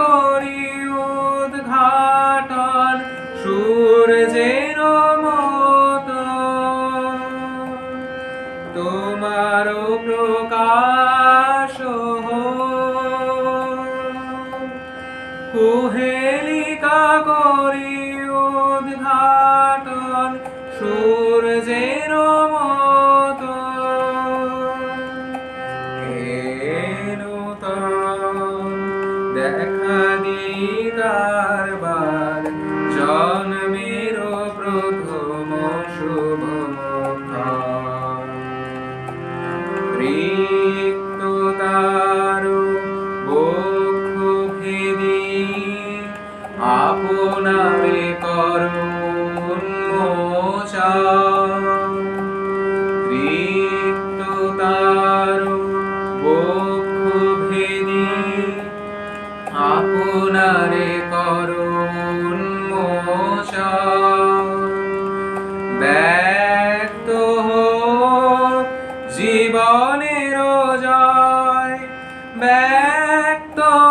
করি উদ্ঘাটন সূর্যের মত তোমার প্রকাশ কুহেলিকা করি উদ্ঘাটন সূর্যের মত দেখা দিদার বার জন্মের প্রথম শুভ আপনারে করুন মোচা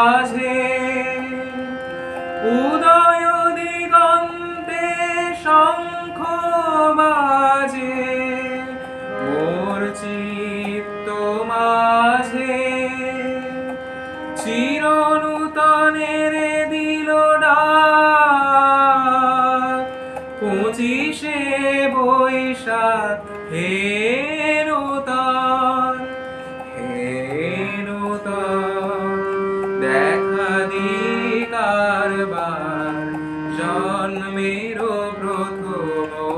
মাঝে উদয় দিগন্তে শঙ্খ বাজে। মোর চিত্ত মাঝে চিরনূতনের দিল ডাক। পঁচিশে বৈশাখ হে বার জন্মের প্রথম